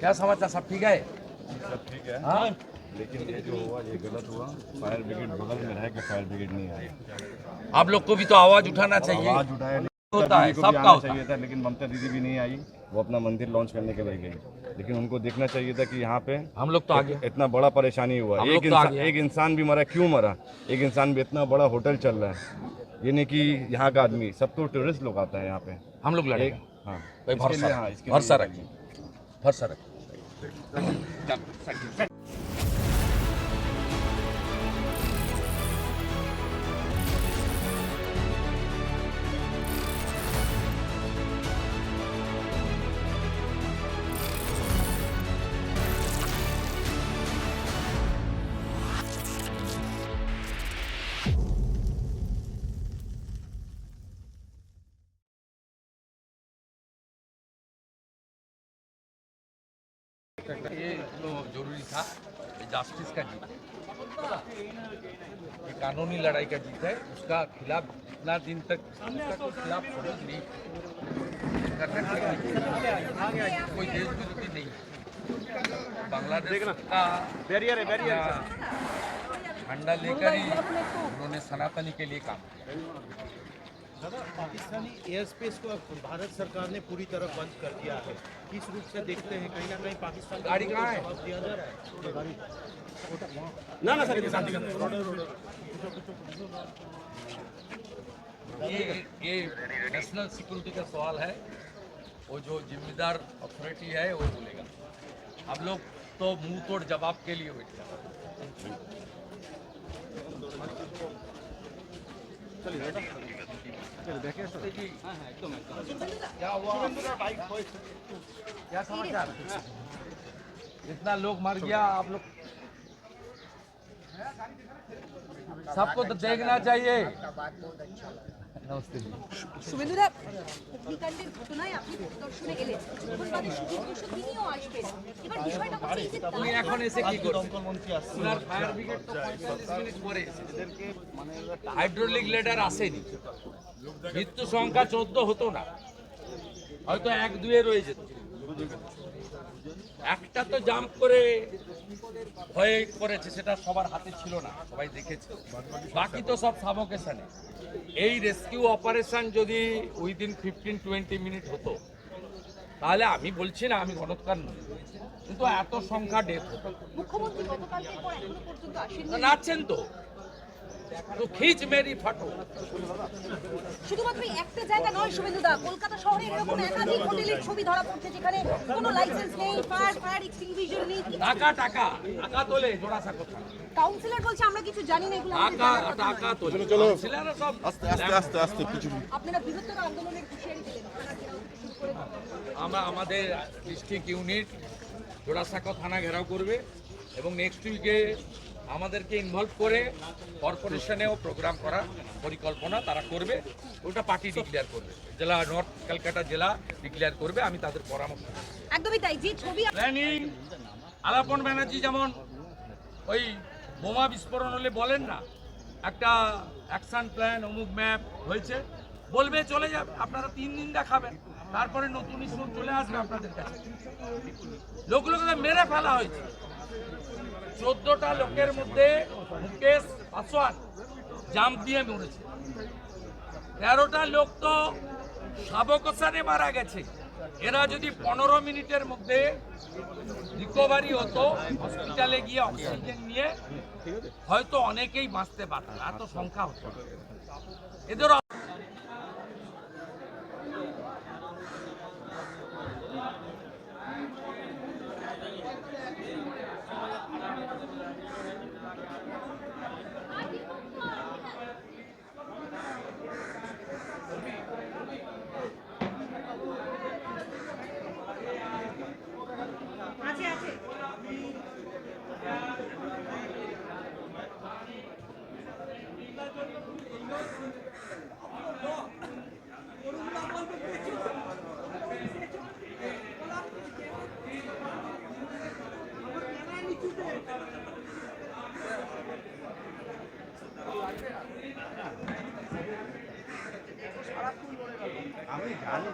क्या समाचार सब ठीक है? सब ठीक है। हाँ? लेकिन ये जो हुआ ये गलत हुआ। फायर ब्रिगेड बगल में रह के फायर ब्रिगेड नहीं आई आप लोग को भी तो आवाज़ उठाना चाहिए। आवाज़ उठाया होता है, सबका होता। चाहिए था लेकिन ममता दीदी भी नहीं आई। वो अपना मंदिर लॉन्च करने के लिए गई। लेकिन उनको देखना चाहिए था कि यहाँ पे हम लोग तो आगे। इतना बड़ा परेशानी हुआ। एक तो इंसान एक इंसान भी मरा क्यों मरा? एक इंसान भी इतना बड़ा होटल चल रहा है। ये नहीं कि यहाँ का आदमी सब तो टूरिस्ट लोग आता है यहाँ पे। हम लोग लड़ेंगे हाँ। लिए- हाँ, भरोसा इसके भरोसा रखिए। Danke. ये तो ज़रूरी था जस्टिस का जीत। ये कानूनी लड़ाई का जीत है उसका खिलाफ जितना दिन तक उसका कोई खिलाफ नहीं। कोई देश विरोधी नहीं है। बांग्लादेश का बैरियर है बैरियर। झंडा लेकर ही उन्होंने सनातनी के लिए काम किया। दादा पाकिस्तानी एयर स्पेस को अब भारत सरकार ने पूरी तरह बंद कर दिया है। किस रूप से देखते हैं? कहीं ना कहीं पाकिस्तान गाड़ी कहाँ है? दिया जा रहा है। ये ये नेशनल सिक्योरिटी का सवाल है। वो जो जिम्मेदार अथॉरिटी है वो बोलेगा। हम लोग तो मुँह तोड़ जवाब के लिए वेट कर इतना लोग मर गया आप लोग सबको तो देखना चाहिए। শুভেন্দুদা ঘটনায় আপনি তিনিও আসবেন। এবার বিষয়টা হচ্ছে যে এখন এসে কি দমকল আর ফায়ার ব্রিগেড তো 45 মিনিট পরে এদেরকে মানে হাইড্রোলিক লেডার আসেনি। মৃত্যু সংখ্যা 14 হতো না। হয়তো এক দুয়ে রয়ে যেত। একটা তো জাম্প করে ভয়ে করেছে সেটা সবার হাতে ছিল না সবাই দেখেছে। বাকি তো সব সাবকেশনে। এই রেস্কিউ অপারেশন যদি উইদিন ফিফটিন টোয়েন্টি মিনিট হতো তাহলে আমি বলছি না আমি গণৎকার নই। কিন্তু এত সংখ্যা ডেথ হতো। মুখ্যমন্ত্রী পর এখনও পর্যন্ত তো। তো খিচ মেরি ফাটো। শুধুমাত্র একটা জায়গা নয় শুভেন্দুদা কলকাতা শহরে এরকম একাধিক হোটেলের ছবি ধরা পড়ছে যেখানে কোনো লাইসেন্স নেই ফায়ার ফায়ার এক্সটিংগুইশার নেই টাকা টাকা টাকা তোলে কথা কাউন্সিলর বলছে আমরা কিছু জানি না এগুলো আমাদের টাকা। টাকা তোলে। কাউন্সিলররা সব আপনারা বৃহত্তর আন্দোলনের হুঁশিয়ারি দিলেন। আপনারা করে দিন। আমরা আমাদের ডিস্ট্রিক্ট ইউনিট জোড়াসাঁকো থানা ঘেরাও করবে এবং নেক্সট উইকে আমাদেরকে ইনভলভ করে কর্পোরেশনেও প্রোগ্রাম করার পরিকল্পনা তারা করবে ওটা পার্টি ডিক্লেয়ার করবে। জেলা নর্থ ক্যালকাটা জেলা ডিক্লেয়ার করবে আমি তাদের পরামর্শ একদমই তাই যে ছবি প্ল্যানিং আলাপন ব্যানার্জি যেমন ওই বোমা বিস্ফোরণ হলে বলেন না একটা অ্যাকশন প্ল্যান অমুক ম্যাপ হয়েছে বলবে চলে যাবে আপনারা তিন দিন দেখাবেন। তারপরে নতুন ইস্যু চলে আসবে আপনাদের কাছে। লোকগুলোকে মেরে ফেলা হয়েছে। চোদ্দটা লোকের মধ্যে মুকেশ পাসওয়ান জাম দিয়ে মরেছে। তেরোটা লোক তো সাবকসানে মারা গেছে। এরা যদি পনেরো মিনিটের মধ্যে রিকভারি হতো হসপিটালে গিয়ে অক্সিজেন নিয়ে, হয়তো অনেকেই বাঁচতে পারত, এত সংখ্যা হতো। এদের 아니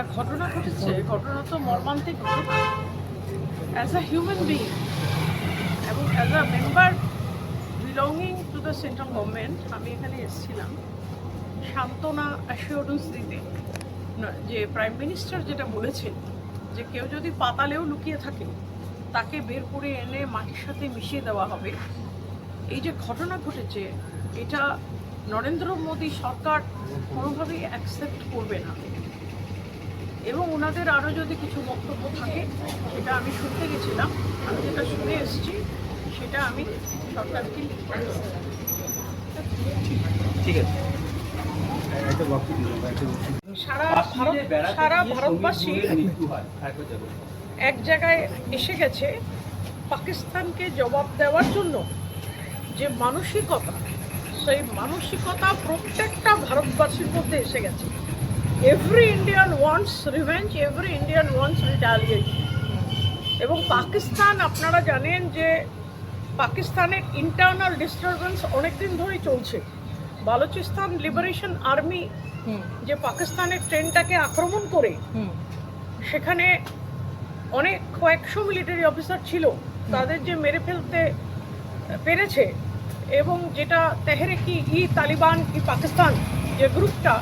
যা ঘটনা ঘটেছে ঘটনা তো মর্মান্তিক অ্যাজ আ হিউম্যান বিং এবং as a member belonging to the central government আমি এখানে এসেছিলাম। সান্ত্বনা অ্যাসিওরেন্স দিতে। যে প্রাইম মিনিস্টার যেটা বলেছেন, যে কেউ যদি পাতালেও লুকিয়ে থাকে, তাকে বের করে এনে মাটির সাথে মিশিয়ে দেওয়া হবে। এই যে ঘটনা ঘটেছে, এটা নরেন্দ্র মোদী সরকার কোনোভাবেই অ্যাকসেপ্ট করবে না। এবং ওনাদের আরও যদি কিছু বক্তব্য থাকে সেটা আমি শুনতে গেছিলাম। আমি যেটা শুনে এসেছি সেটা আমি সরকারকে লিখতে দেবো। সারা ভারত সারা ভারতবাসী এক জায়গায় এসে গেছে পাকিস্তানকে জবাব দেওয়ার জন্য যে মানসিকতা সেই মানসিকতা প্রত্যেকটা ভারতবাসীর মধ্যে এসে গেছে। Every Indian wants revenge every Indian wants retaliate এবং পাকিস্তান আপনারা জানেন যে পাকিস্তানের ইন্টারনাল ডিস্টারবেন্স অনেকদিন ধরেই চলছে। বালুচিস্তান লিবারেশন আর্মি যে পাকিস্তানের ট্রেনটাকে আক্রমণ করে সেখানে অনেক কয়েকশো মিলিটারি অফিসার ছিল। তাদের যে মেরে ফেলতে পেরেছে এবং যেটা তেহরেকি ই তালিবান ই পাকিস্তান যে গ্রুপটা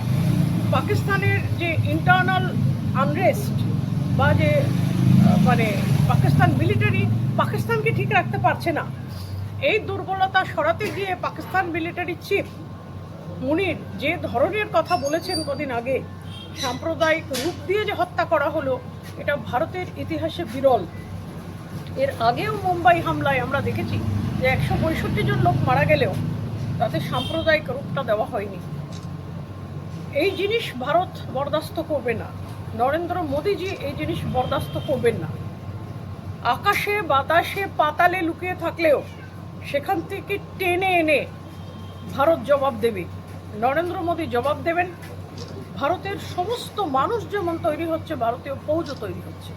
পাকিস্তানের যে ইন্টারনাল আনরেস্ট বা যে মানে পাকিস্তান মিলিটারি পাকিস্তানকে ঠিক রাখতে পারছে না, এই দুর্বলতা সরাতে গিয়ে পাকিস্তান মিলিটারি চিফ মুনির যে ধরনের কথা বলেছেন কদিন আগে, সাম্প্রদায়িক রূপ দিয়ে যে হত্যা করা হলো, এটা ভারতের ইতিহাসে বিরল। এর আগেও মুম্বাই হামলায় আমরা দেখেছি যে একশো পঁয়ষট্টি জন লোক মারা গেলেও তাতে সাম্প্রদায়িক রূপটা দেওয়া হয়নি। এই জিনিস ভারত বরদাস্ত করবে না। নরেন্দ্র মোদীজি এই জিনিস বরদাস্ত করবেন না। আকাশে, বাতাসে পাতালে লুকিয়ে থাকলেও সেখান থেকে টেনে এনে ভারত জবাব দেবে। নরেন্দ্র মোদী জবাব দেবেন, ভারতের সমস্ত মানুষ যেমন তৈরি হচ্ছে, ভারতীয় ফৌজও তৈরি হচ্ছে।